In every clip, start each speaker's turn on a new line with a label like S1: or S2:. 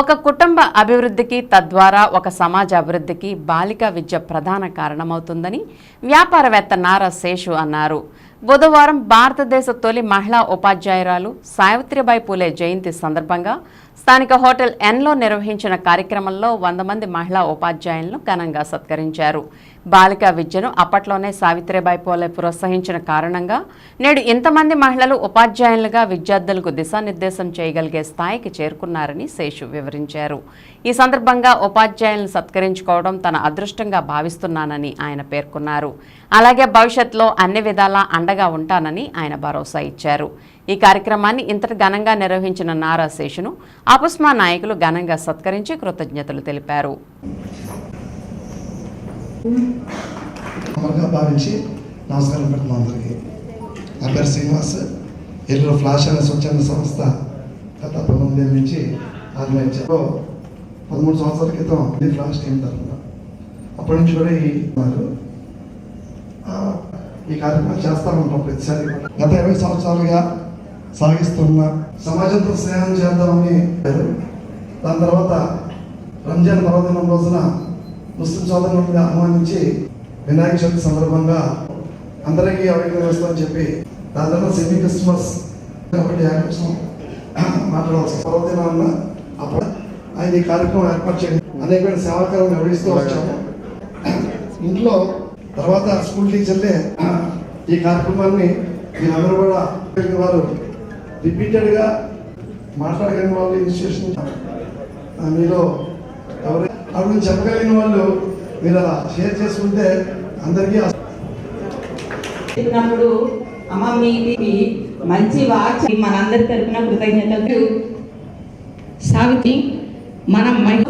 S1: ఒక కుటుంబ అభివృద్ధికి తద్వారా ఒక సమాజ అభివృద్ధికి బాలిక విద్య ప్రధాన కారణమవుతుందని వ్యాపారవేత్త నారా శేషు అన్నారు. బుధవారం భారతదేశ తొలి మహిళా ఉపాధ్యాయురాలు సావిత్రిబాయి పూలే జయంతి సందర్భంగా స్థానిక హోటల్ ఎన్లో నిర్వహించిన కార్యక్రమంలో వంద మంది మహిళా ఉపాధ్యాయులను ఘనంగా సత్కరించారు. బాలికా విద్యను అప్పట్లోనే సావిత్రిబాయి పూలే ప్రోత్సహించిన కారణంగా నేడు ఇంతమంది మహిళలు ఉపాధ్యాయులుగా విద్యార్థులకు దిశానిర్దేశం చేయగలిగే స్థాయికి చేరుకున్నారని శేషు వివరించారు. ఈ సందర్భంగా ఉపాధ్యాయులను సత్కరించుకోవడం తన అదృష్టంగా భావిస్తున్నానని ఆయన పేర్కొన్నారు. అలాగే భవిష్యత్తులో అన్ని విధాలా అండగా ఉంటానని ఆయన భరోసా ఇచ్చారు. ఈ కార్యక్రమాన్ని ఇంతటి ఘనంగా నిర్వహించిన నారా శేషును అపుస్మా నాయకులు ఘనంగా సత్కరించి కృతజ్ఞతలు తెలిపారు.
S2: నమస్కారం అందరికీ. నా పేరు శ్రీనివాస్. ఫ్లాష్ అనే స్వచ్ఛంద సంస్థ గత పంతొమ్మిది నుంచి పదమూడు సంవత్సరాల క్రితం ఇది ఫ్లాష్ టీం తరఫున అప్పటి నుంచి కూడా ఈ ఈ కార్యక్రమం చేస్తా ఉంటాం ప్రతిసారి గత ఇరవై సంవత్సరాలుగా సాగిస్తున్న సమాజంతో స్నేహం చేద్దామని దాని తర్వాత రంజాన్ పర్వదినం రోజున ముస్లిం సోదరులను ఆహ్వానించి వినాయక చవితి సందర్భంగా అందరికీ అవైలబుల్ వేస్తామని చెప్పి దాని తర్వాత సెమీ క్రిస్మస్ ఒకటి యాక్షన్ మాట్లాడవచ్చు పర్వదినాన్న అప్పుడు ఆయన ఈ కార్యక్రమం ఏర్పాటు చేయడం. అనేకమైన సేవాకారం నిర్వహిస్తూ వచ్చాము. ఇంట్లో తర్వాత స్కూల్ టీచర్లే ఈ కార్యక్రమాన్ని మీరందరూ కూడా వారు రిపీటెడ్గా మాట్లాడగలిగిన వాళ్ళు ఇన్స్టిట్యూషన్ మీలో ఎవరు అప్పుడు చెప్పగలిగిన వాళ్ళు మీరు అలా షేర్ చేసుకుంటే అందరికీ
S3: చెప్పినప్పుడు అమ్మ మీది మంచి వాచ్ మనందరి తరపున కృతజ్ఞతలు. సావిత్రి మనం మహి-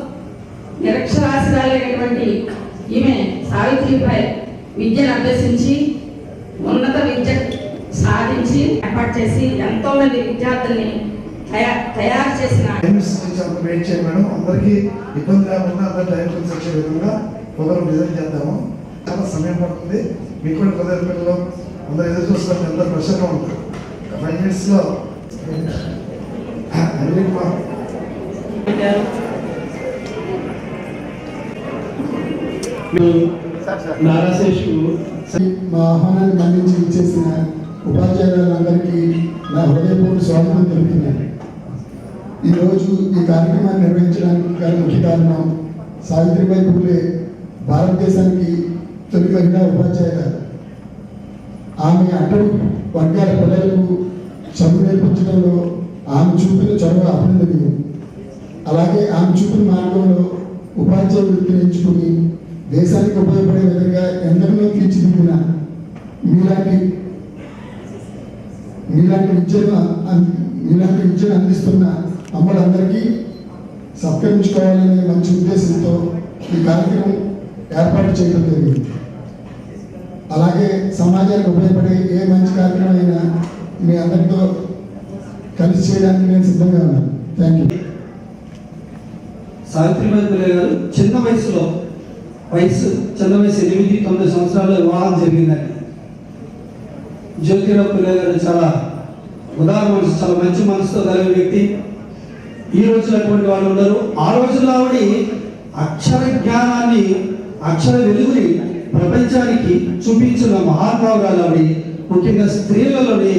S3: నిరక్షరాస్యురాలైనటువంటి ఈమె సావిత్రిపై విద్యను అభ్యసించి ఉన్నత విద్య సాధించి ఏర్పాటు చేసి ఎంతో మంది విద్యార్థుల్ని తయా- తయారు చేసిన
S2: వెయిట్ అందరికీ ఇబ్బంది లేకుండా అందరి టైం కలిసి వచ్చే విధంగా ఒకరు డిజైన్ చేద్దాము. చాలా సమయం పడుతుంది. మీకు కూడా పిల్లలు అందరు ఎదురు చూస్తున్నట్టు ఎంత ప్రెషర్గా ఉంటుంది ఫైవ్ మినిట్స్లో అన్ని మా
S4: నారాశేషు
S5: మా ఆహ్వానాన్ని మన్నించి ఇచ్చేసిన ఉపాధ్యాయులందరికీ నా హృదయపూర్వ స్వాగతం తెలుపుతున్నాను. ఈరోజు ఈ కార్యక్రమాన్ని నిర్వహించడానికి గల ముఖ్య కారణం సావిత్రిబాయి పూలే భారతదేశానికి తొలి మహిళా ఉపాధ్యాయురాలు ఆమె అటవీ వర్గాల పిల్లలకు చదువు నేర్పించడంలో ఆమె చూపిన చొరవ అభినందనీయం. అలాగే ఆమె చూపిన మార్గంలో ఉపాధ్యాయ వృత్తిని ఎంచుకుని దేశానికి ఉపయోగపడే విధంగా ఎందరినో తీర్చిదిద్దిన మీలాంటి మీలాంటి విద్యను మీలాంటి విద్యను అందిస్తున్న అమ్మలందరికీ సత్కరించుకోవాలనే మంచి ఉద్దేశంతో ఈ కార్యక్రమం ఏర్పాటు చేయడం జరిగింది. అలాగే సమాజానికి ఉపయోగపడే ఏ మంచి కార్యక్రమం అయినా మీ అందరితో కలిసి చేయడానికి నేను సిద్ధంగా ఉన్నాను. థ్యాంక్ యూ
S4: సావిత్రిబాయి గారు చిన్న వయసులో వయసు చిన్న వయసు ఎనిమిది తొమ్మిది సంవత్సరాలు వివాహం జరిగిందండి. జ్యోతిరావు పులే గారు చాలా ఉదార మనసు చాలా మంచి మనసుతో కలిగిన వ్యక్తి. ఈ రోజులో అటువంటి వాళ్ళు ఉండరు. ఆ రోజుల్లో ఆవిడ అక్షర జ్ఞానాన్ని అక్షర వెలుగుని ప్రపంచానికి చూపించిన మహానుభావురాలు ఆవిడ. ముఖ్యంగా స్త్రీలలోని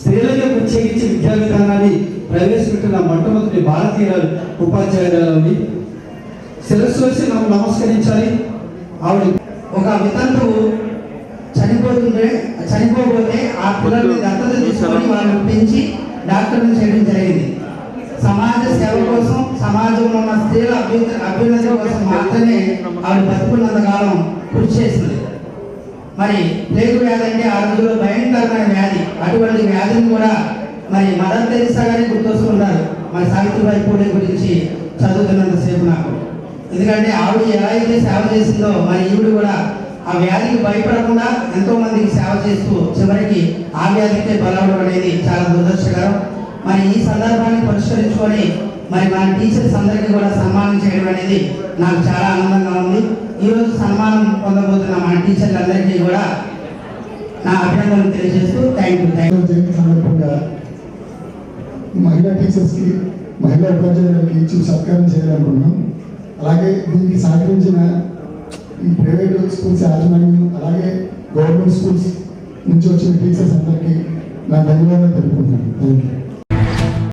S4: స్త్రీలకే ప్రత్యేకించి విద్యా విధానాన్ని ప్రవేశపెట్టిన మొట్టమొదటి భారతీయ ఉపాధ్యాయురాలు శిరస్సు వచ్చి నమస్కరించాలి. ఆవిడ
S6: ఒక వితంతువు చనిపోతుంటే చనిపోతే ఆ పిల్లల్ని దత్తత తీసుకొని వాళ్ళని పెంచి డాక్టర్ని చేయడం జరిగింది. సమాజ సేవ కోసం సమాజంలో ఉన్న స్త్రీల అభ్యున్నతి అభ్యున్నతి కోసం మాత్రమే ఆవిడ బతుకున్నంత కాలం కృషి చేసింది. మరి ప్లేగు వ్యాధి అంటే ఆ రోజుల్లో భయంకరమైన వ్యాధి. అటువంటి వ్యాధిని కూడా మరి మదర్ తెరిసా గారి గుర్తొస్తున్నారు మరి సావిత్రిబాయి పూలే గురించి చదువుతున్నంతసేపు నాకు. ఎందుకంటే ఆవిడ ఎలా అయితే సేవ చేసిందో మరి ఈవిడ కూడా ఆ వ్యాధికి భయపడకుండా ఎంతో మందికి సేవ చేస్తూ చివరికి ఆ వ్యాధికే బలవడం అనేది చాలా దురదృష్టకరం. మరి ఈ సందర్భాన్ని పరిష్కరించుకొని మరి మన టీచర్స్ అందరికీ కూడా సన్మానం చేయడం అనేది నాకు చాలా ఆనందంగా ఉంది. ఈరోజు సన్మానం పొందబోతున్న మన టీచర్లందరికీ కూడా నా అభినందనలు తెలియజేస్తూ థ్యాంక్ యూ థ్యాంక్
S5: యూ సందర్భంగా మహిళా టీచర్స్కి మహిళా ఉపాధ్యాయులకి ఇచ్చి సత్కారం చేయాలనుకున్నాం అలాగే దీనికి సహకరించిన ఈ ప్రైవేట్ స్కూల్స్ యాజమాన్యం అలాగే గవర్నమెంట్ స్కూల్స్ నుంచి వచ్చిన టీచర్స్ అందరికీ నా ధన్యవాదాలు తెలుపుకుంటున్నాను. Thank you